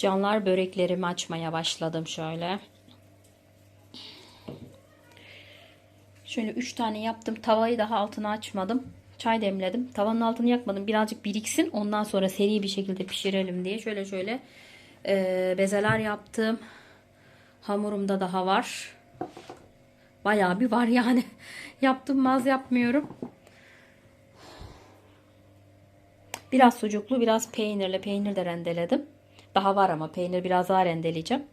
Canlar böreklerimi açmaya başladım şöyle. Şöyle 3 tane yaptım. Tavayı daha altına açmadım. Çay demledim. Tavanın altını yakmadım. Birazcık biriksin. Ondan sonra seri bir şekilde pişirelim diye. Şöyle şöyle e, bezeler yaptım. Hamurumda daha var. Bayağı bir var yani. Yaptım az yapmıyorum. Biraz sucuklu, biraz peynirli. Peynir de rendeledim. Daha var ama peynir biraz daha rendeleyeceğim.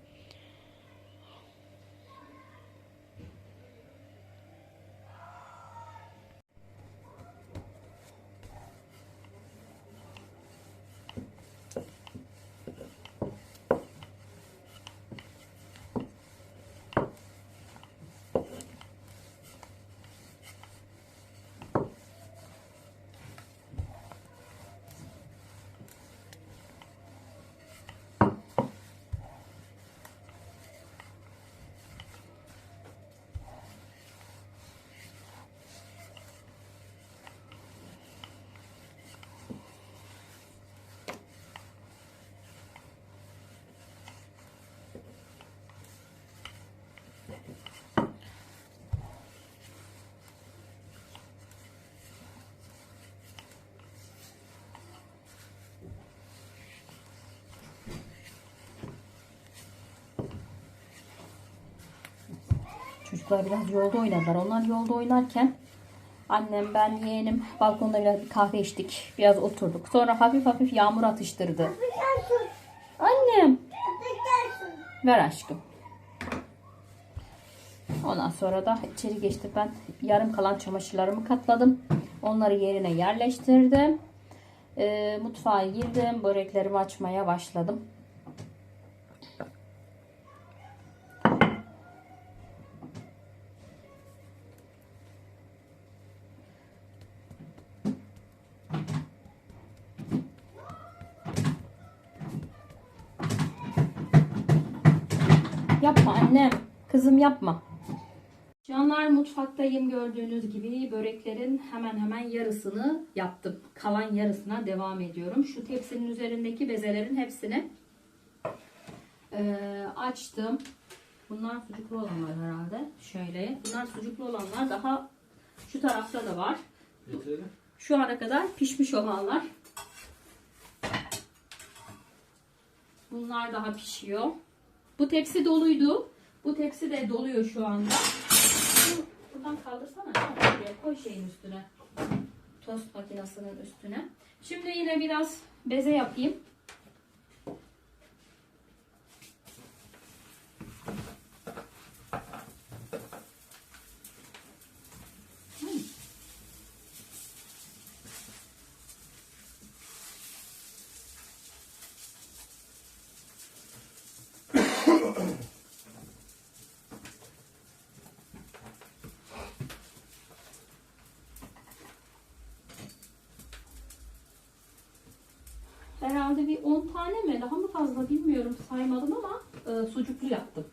Çocuklar biraz yolda oynadılar. Onlar yolda oynarken annem, ben, yeğenim balkonda biraz bir kahve içtik. Biraz oturduk. Sonra hafif hafif yağmur atıştırdı. Annem. Ver aşkım. Ondan sonra da içeri geçtim. Ben yarım kalan çamaşırlarımı katladım. Onları yerine yerleştirdim. Ee, mutfağa girdim. Böreklerimi açmaya başladım. Yapma. Canlar mutfaktayım gördüğünüz gibi böreklerin hemen hemen yarısını yaptım. Kalan yarısına devam ediyorum. Şu tepsinin üzerindeki bezelerin hepsini eee, açtım. Bunlar sucuklu olanlar herhalde. Şöyle. Bunlar sucuklu olanlar daha şu tarafta da var. Şu ana kadar pişmiş olanlar. Bunlar daha pişiyor. Bu tepsi doluydu. Bu tepsi de doluyor şu anda. Buradan kaldırsana. Koy şeyin üstüne. Tost makinesinin üstüne. Şimdi yine biraz beze yapayım. Herhalde bir 10 tane mi? Daha mı fazla bilmiyorum. Saymadım ama e, sucuklu yaptım.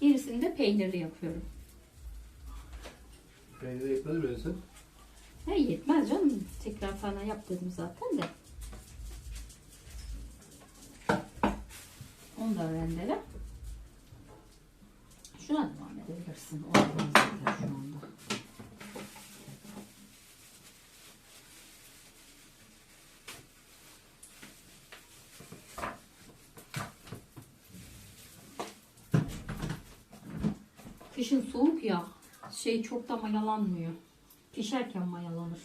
Gerisini de peynirli yapıyorum. Peyniri yetmez mi sen? He yetmez canım. Tekrar sana yap dedim zaten de. Onu da rendele. Şuna devam edebilirsin. O da benziyor şu anda. Kışın soğuk ya. Şey çok da mayalanmıyor. Pişerken mayalanır.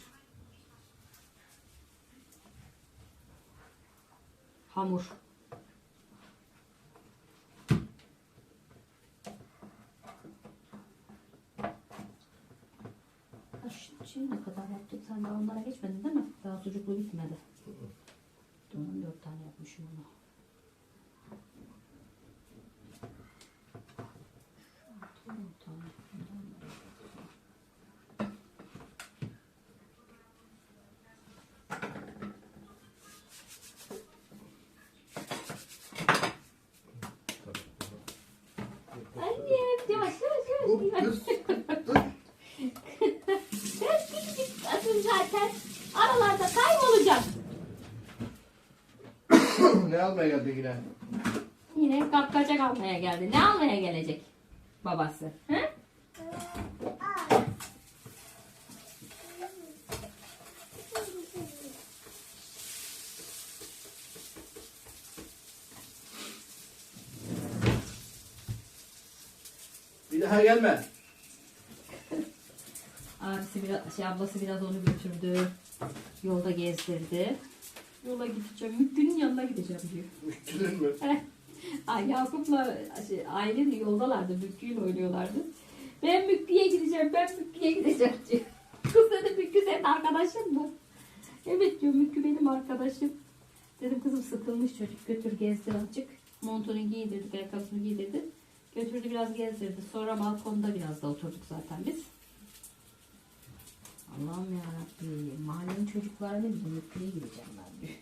Hamur. Şimdi ne kadar yaptık? Sen daha onlara geçmedin değil mi? Daha sucuklu bitmedi. Onun dört tane yapmışım onu. Şu altı, on tane. Bundan da Annem yavaş yavaş yavaş. Hop kız. Sen küçücük zaten. Aralarda kaybolacak. ne almaya geldi yine? Yine kapkacak almaya geldi. Ne almaya gelecek babası? He? Bir daha gelme. Abisi biraz, şey ablası biraz onu götürdü. Yolda gezdirdi. Yola gideceğim. Mükgün'ün yanına gideceğim diyor. Müştülün mü? Ay Yakup'la şey, aile de yoldalardı. Mükgü'yle oynuyorlardı. Ben Mükgü'ye gideceğim. Ben Mükgü'ye gideceğim diyor. Kız dedi Mükgü senin arkadaşın mı? Evet diyor Mükgü benim arkadaşım. Dedim kızım sıkılmış çocuk götür gezdir azıcık. Montunu giydirdik, ayakkabısını giydirdi. Götürdü biraz gezdirdi. Sonra balkonda biraz da oturduk zaten biz. Allah'ım yarabbim. Mahallenin çocuklarını bile Mükgü'ye gideceğim ben diyor.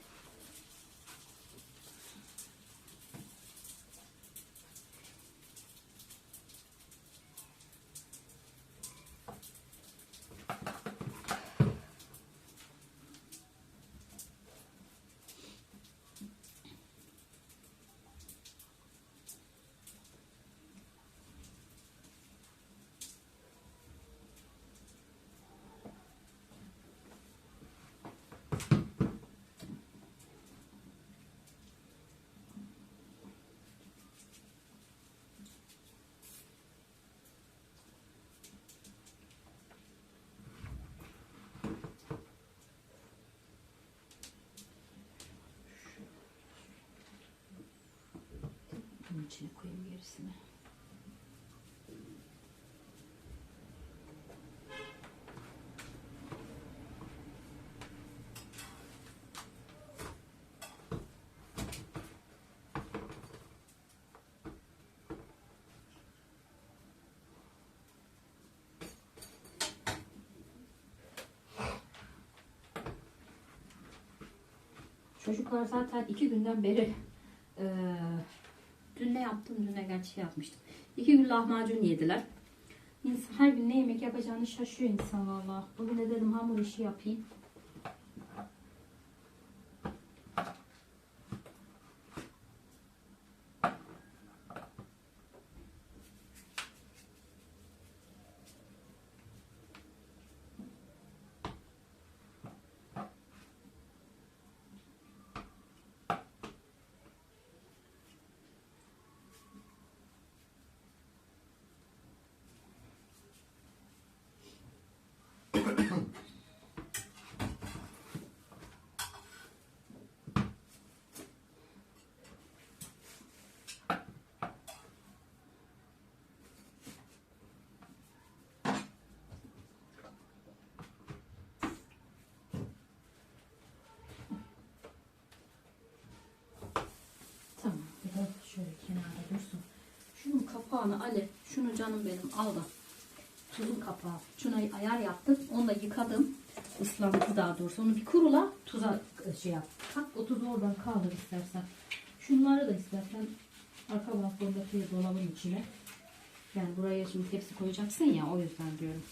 Bunun içine koyayım gerisini. Çocuklar zaten iki günden beri şey yapmıştım. İki gün lahmacun yediler. İnsan her gün ne yemek yapacağını şaşıyor insan valla. Bugün de dedim hamur işi yapayım. Tamam. Bir de şöyle kenarda dursun. Şunun kapağını Ali, şunu canım benim al da. Tuzun kapağı. Şuna ayar yaptım. Onu da yıkadım. Islandı daha doğrusu. Onu bir kurula tuza şey yap. Tak o tuzu oradan kaldır istersen. Şunları da istersen arka balkondaki dolabın içine. Yani buraya şimdi tepsi koyacaksın ya o yüzden diyorum.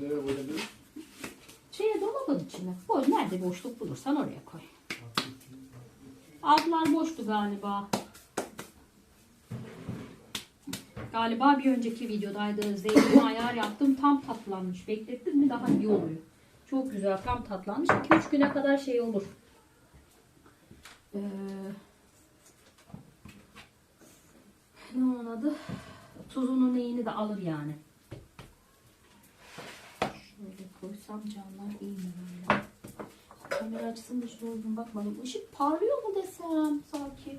Nereye koyabilirim? Dolabın içine. Koy. Nerede boşluk bulursan oraya koy. Altlar boştu galiba. Galiba bir önceki videodaydı. Zeytin ayar yaptım. Tam tatlanmış. Beklettin mi daha iyi oluyor. Çok güzel. Tam tatlanmış. 2-3 güne kadar şey olur. Ee, ne onun adı? Tuzunu neyini de alır yani. Şöyle koysam canlar iyi mi böyle? Kamera açısını da şöyle uygun bakmadım. Işık parlıyor mu desem sanki?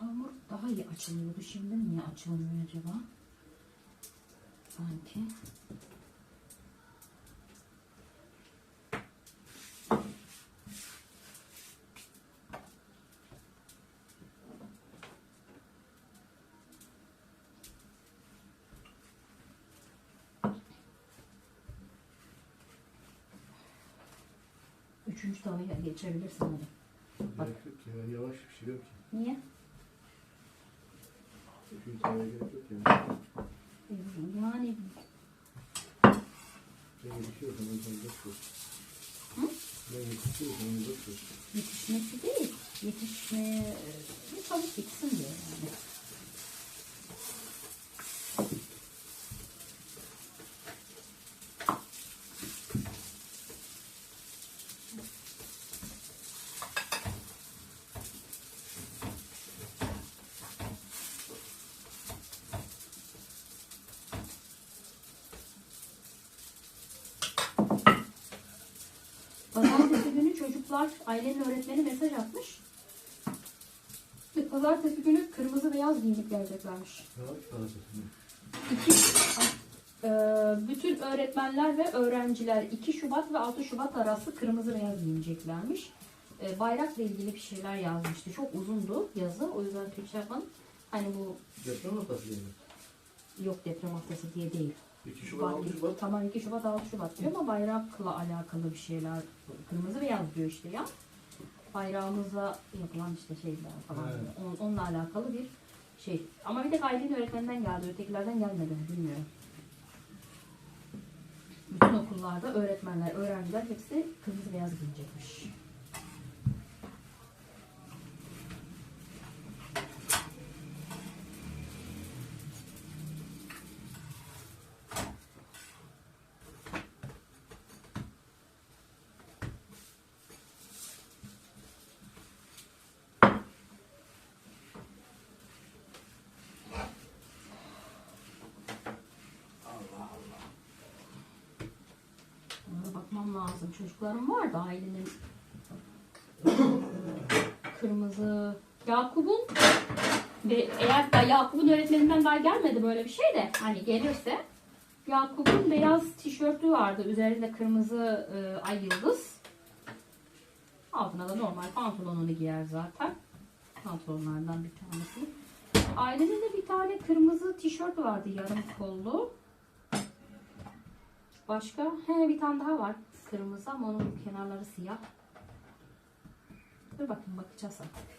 hamur daha iyi açılıyordu. Şimdi niye açılmıyor acaba? Sanki. Üçüncü tavaya geçebilirsin hadi. Gerek yok. Ben yavaş bir şey yok ki. Niye? Üçüncü tane gerek yok yani. Yani Ben yetişiyorsam sana dört yok. Hı? Ben yetişiyorsam ben dört yok. yetişmesi değil. Yetişmeye bir tavuk bitsin diye yani. Pazartesi günü çocuklar ailenin öğretmeni mesaj atmış. Pazartesi günü kırmızı beyaz giyinip geleceklermiş. İki, e, bütün öğretmenler ve öğrenciler 2 Şubat ve 6 Şubat arası kırmızı beyaz giyineceklermiş. E, bayrakla ilgili bir şeyler yazmıştı. Çok uzundu yazı. O yüzden Türkçe yapmadım. Hani bu Deprem haftası değil mi? yok deprem haftası diye değil. 2 Şubat, 6 Şubat. Tamam 2 Şubat 6 Şubat diyor ama bayrakla alakalı bir şeyler. Kırmızı beyaz diyor işte ya. Bayrağımıza yapılan işte şeyler falan. Evet. On- onunla alakalı bir şey. Ama bir tek ailenin öğretmeninden geldi. Ötekilerden gelmedi. Bilmiyorum. Bütün okullarda öğretmenler, öğrenciler hepsi kırmızı beyaz giyecekmiş. Onlara bakmam lazım. Çocuklarım var da ailenin kırmızı Yakup'un ve eğer da Yakup'un öğretmeninden daha gelmedi böyle bir şey de hani gelirse Yakup'un beyaz tişörtü vardı. Üzerinde kırmızı e, ay yıldız. Altına da normal pantolonunu giyer zaten. Pantolonlardan bir tanesi. Ailenin de bir tane kırmızı tişört vardı yarım kollu. Başka? He bir tane daha var. Kırmızı ama onun kenarları siyah. Dur bakayım bakacağız artık.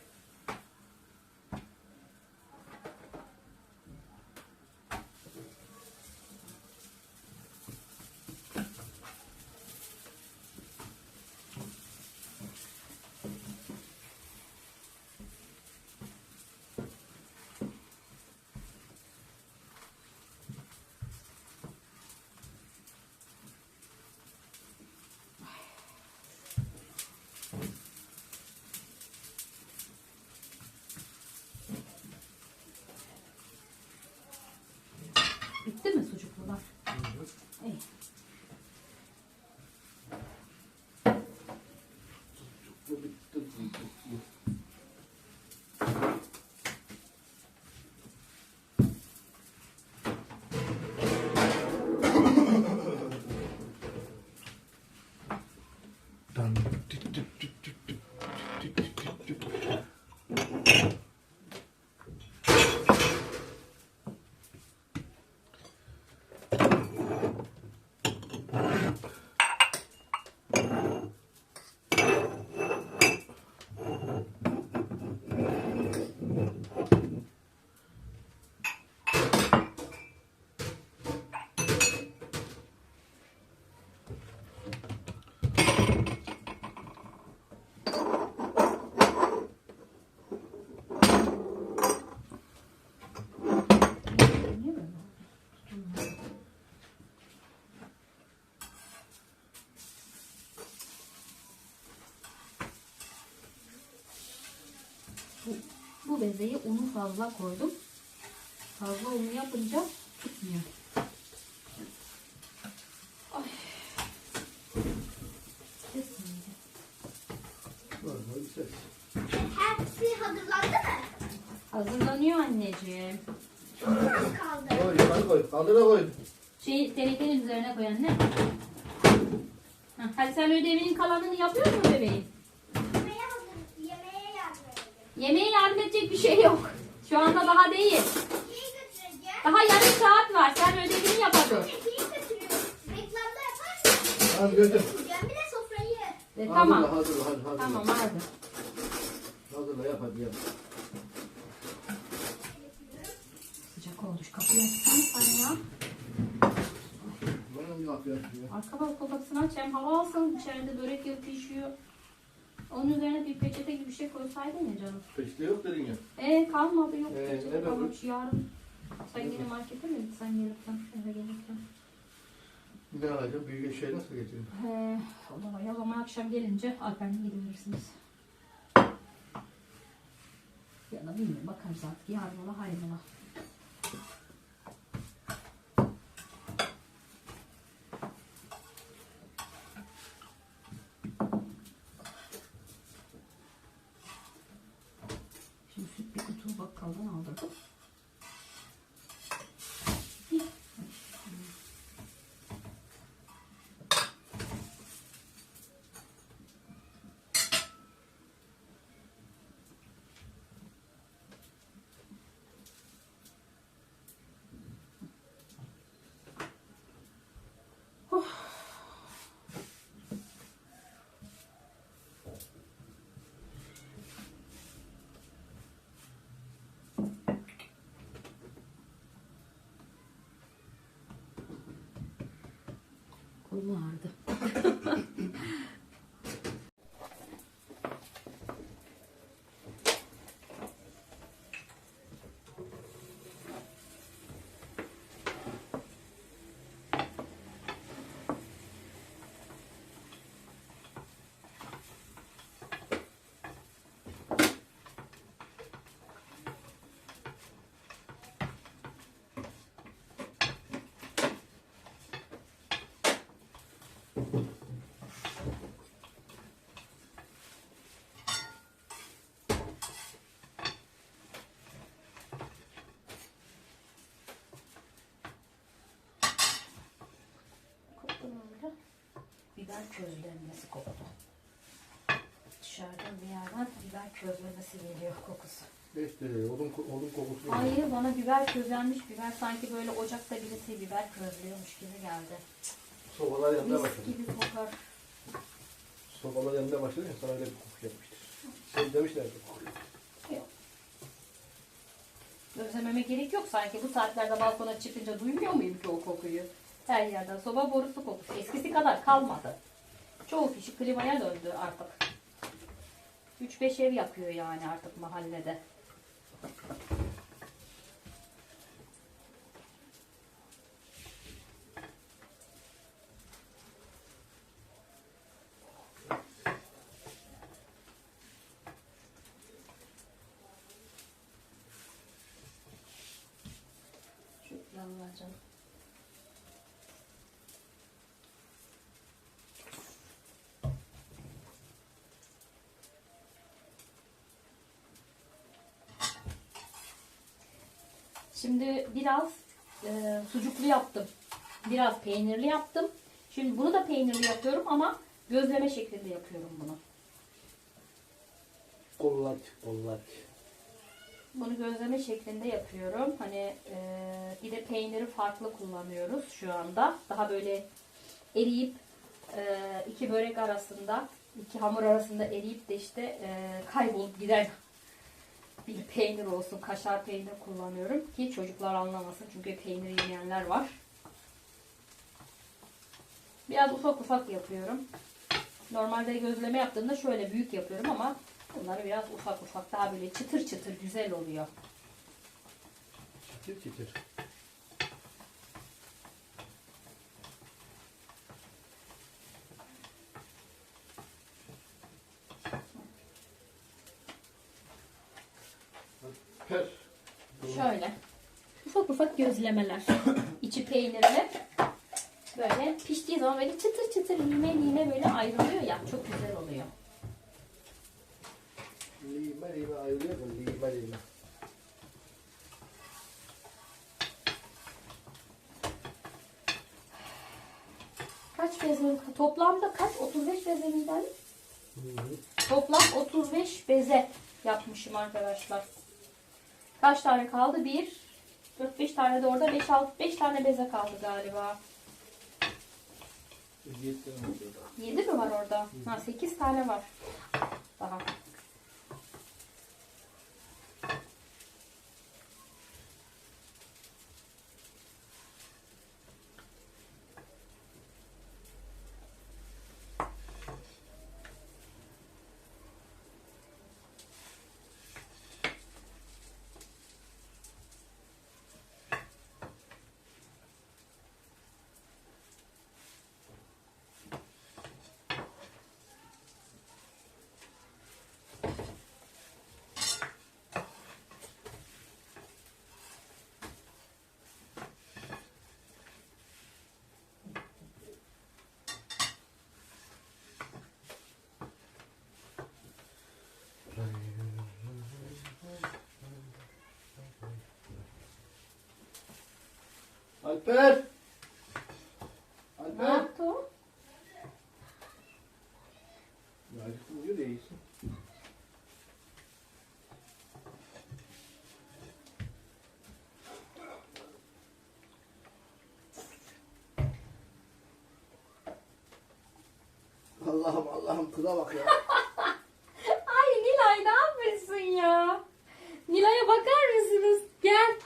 Bu bezeyi unu fazla koydum. Fazla unu yapınca tutmuyor. Ay. Hepsi hazırlandı mı? Hazırlanıyor anneciğim. kaldı. Koy yukarı koy. Kaldır da koy. Şey tenekenin üzerine koy anne. Heh, Hadi sen ödevinin kalanını yapıyor musun bebeğim? Yemeğe hazır, yemeğe yardım edeceğim. Yemeğe yardım edecek bir şey yok. Şu anda daha değil. Daha yarım saat var. Sen ödevini yap hadi. Götür. E, Hazırla, tamam. Hazırla hadi hazırla. Tamam hadi. Hazırla yap hadi yap. Sıcak oldu. Şu kapıyı açsana sen ya. Bana mı yapıyorsun ya? Arka balkon kapısını aç. Hem hava alsın. İçeride börek yapıp pişiyor. Onun üzerine bir peçete gibi bir şey koysaydın ya canım. Peşte yok dedin ya. Ee kalmadı yok. Ee, peçete ne kalmış yarın. Sen yine markete mi gitsen gelirken eve gelirken? Ne alacağım? Büyük şey nasıl getiriyorsun? He, o zaman akşam gelince Alper'le gidebilirsiniz. Ya da bilmiyorum bakarız artık yarın ola hayır 강도 나오더라고. Ağrıdı. Koktu mu öyle? Biber közlenmesi koktu. Dışarıdan bir yerden biber közlemesi geliyor kokusu. İşte odun, odun kokusu. Hayır bana biber közlenmiş biber sanki böyle ocakta birisi biber közlüyormuş gibi geldi. Sobalar yanında Mis başladı. gibi kokar. Sobalar yanında başladı ya sana öyle bir koku yapmıştır. Sen demişler ki kokuyor. Yok. Gözlememe gerek yok sanki bu saatlerde balkona çıkınca duymuyor muyum ki o kokuyu? Her yerden soba borusu kokusu. Eskisi kadar kalmadı. Çoğu kişi klimaya döndü artık. 3-5 ev yakıyor yani artık mahallede. Şu yanlarcan. Şimdi biraz e, sucuklu yaptım. Biraz peynirli yaptım. Şimdi bunu da peynirli yapıyorum ama gözleme şeklinde yapıyorum bunu. Kollar, kollar. Bunu gözleme şeklinde yapıyorum. Hani e, bir de peyniri farklı kullanıyoruz şu anda. Daha böyle eriyip e, iki börek arasında, iki hamur arasında eriyip de işte e, kaybolup giden bir peynir olsun. Kaşar peynir kullanıyorum ki çocuklar anlamasın. Çünkü peynir yemeyenler var. Biraz ufak ufak yapıyorum. Normalde gözleme yaptığımda şöyle büyük yapıyorum ama bunları biraz ufak ufak daha böyle çıtır çıtır güzel oluyor. Çıtır çıtır. Şöyle. Ufak ufak gözlemeler. İçi peynirli. Böyle piştiği zaman böyle çıtır çıtır lime lime böyle ayrılıyor ya. Çok güzel oluyor. Lime lime ayrılıyor mu? Lime lime. Kaç bezemiz? Toplamda kaç? 35 bezemizden. Toplam 35 beze yapmışım arkadaşlar. Kaç tane kaldı? 1 4 5 tane de orada 5 6 5 tane beze kaldı galiba. Yedi tane oldu orada. 7 mi var orada? Ha 8 tane var. Daha. Alper! Ne Alper! yaptı o? Acıktım diyor da iyisin. Allah'ım Allah'ım kıza bak ya. Ay Nilay ne yapıyorsun ya? Nilay'a bakar mısınız? Gel.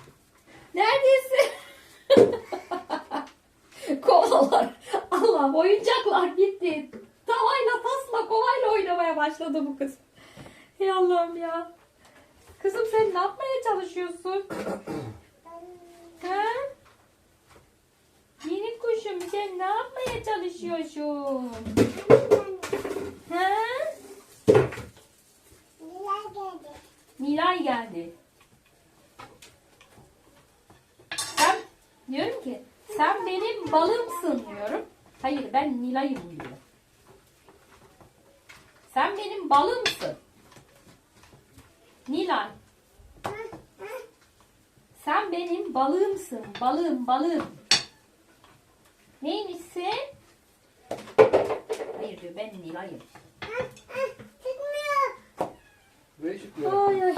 Neredesin? Kovalar. Allah oyuncaklar gitti. Tavayla tasla kovayla oynamaya başladı bu kız. Ey Allah'ım ya. Kızım sen ne yapmaya çalışıyorsun? ha? Minik kuşum sen ne yapmaya çalışıyorsun? Ha? Nilay geldi. Sen diyorum ki sen benim balımsın diyorum. Hayır ben Nilay'ım diyor. Sen benim balımsın. Nilay sen benim balığımsın. Balığım balığım. Neymişsin? Hayır ben Nilay'ım. Ve çıkmıyor. Ay ay.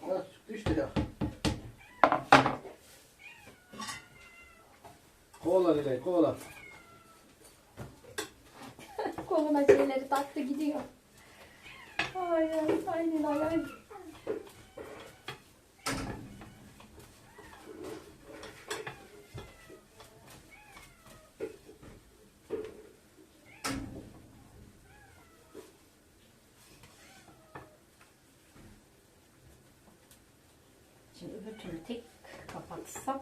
Ha çıktı işte ya. Kovala Nilay kovala. Koluna şeyleri taktı gidiyor. Ay ay ay Nilay ay. Şimdi öbür türlü tek kapatsam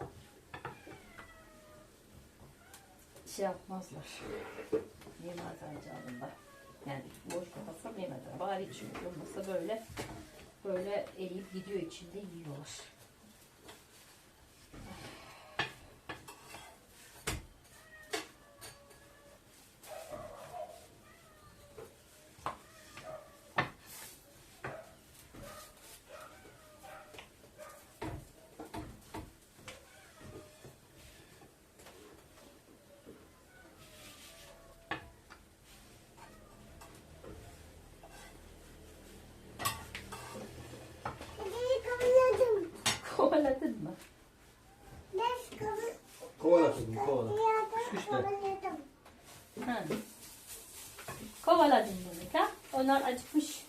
şey yapmazlar. Yemezler canında. Yani boş kapatsam yemezler. Bari çünkü olmasa böyle böyle eriyip gidiyor içinde yiyorlar. Kovaladın mı? Kovala kızım kovala. İşte. Ha. Kovaladın demek ha? Onlar acıkmış.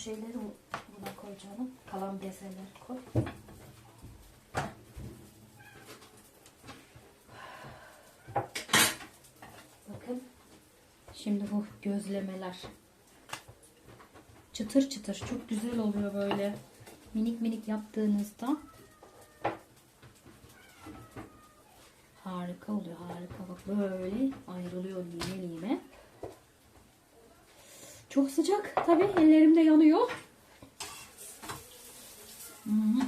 şeyleri buna koy canım. Kalan bezeleri koy. Bakın. Şimdi bu gözlemeler. Çıtır çıtır. Çok güzel oluyor böyle. Minik minik yaptığınızda. Harika oluyor. Harika. Bak böyle ayrılıyor. Yine lime. Çok sıcak tabii ellerimde yanıyor. Hmm.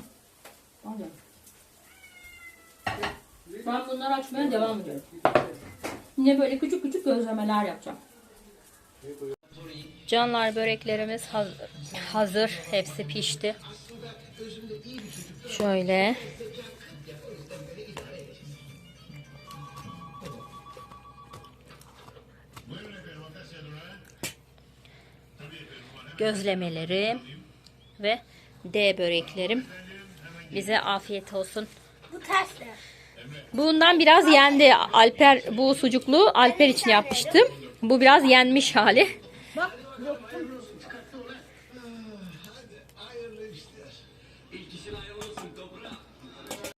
Ben bunları açmaya devam ediyorum. Yine böyle küçük küçük gözlemeler yapacağım. Canlar böreklerimiz hazır. hazır. Hepsi pişti. Şöyle. Gözlemelerim ve D böreklerim. Bize afiyet olsun. Bu tersler. Bundan biraz yendi. Alper bu sucuklu Alper için yapmıştım. Bu biraz yenmiş hali.